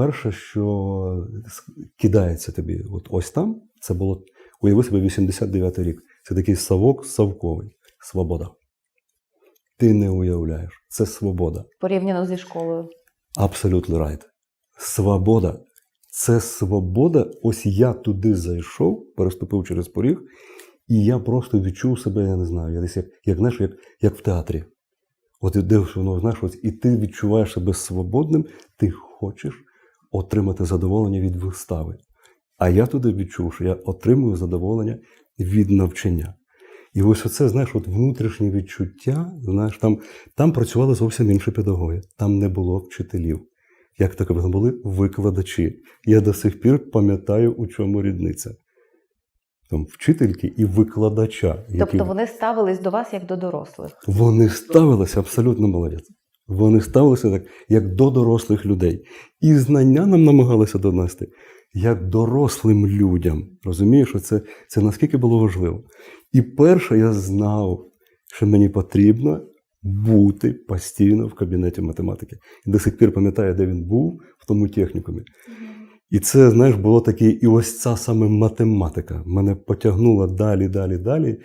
перше, що кидається тобі, от ось там, це було, уяви себе 89-й рік. Це такий совок совковий. Свобода. Ти не уявляєш. Це свобода. Порівняно зі школою. Абсолютно right. Свобода. Це свобода. Ось я туди зайшов, переступив через поріг, і я просто відчув себе, я не знаю, я десь як, як, знаєш, як, як в театрі. От дивишся, воно, знаєш, ось, і ти відчуваєш себе свободним, ти хочеш отримати задоволення від вистави. А я туди відчув, що я отримую задоволення від навчання. І ось оце, знаєш, от внутрішнє відчуття, знаєш, там, там працювали зовсім інші педагоги, там не було вчителів. Як таке були викладачі. Я до сих пір пам'ятаю, у чому різниця. Там вчительки і викладача. які- Тобто вони ставились до вас як до дорослих. вони ставилися абсолютно молодець. Вони ставилися так, як до дорослих людей. І знання нам намагалися донести як дорослим людям. Розумієш, це, це наскільки було важливо. І перше, я знав, що мені потрібно бути постійно в кабінеті математики. І до сих пір пам'ятаю, де він був, в тому технікумі. І це, знаєш, було таке, і ось ця саме математика мене потягнула далі, далі, далі.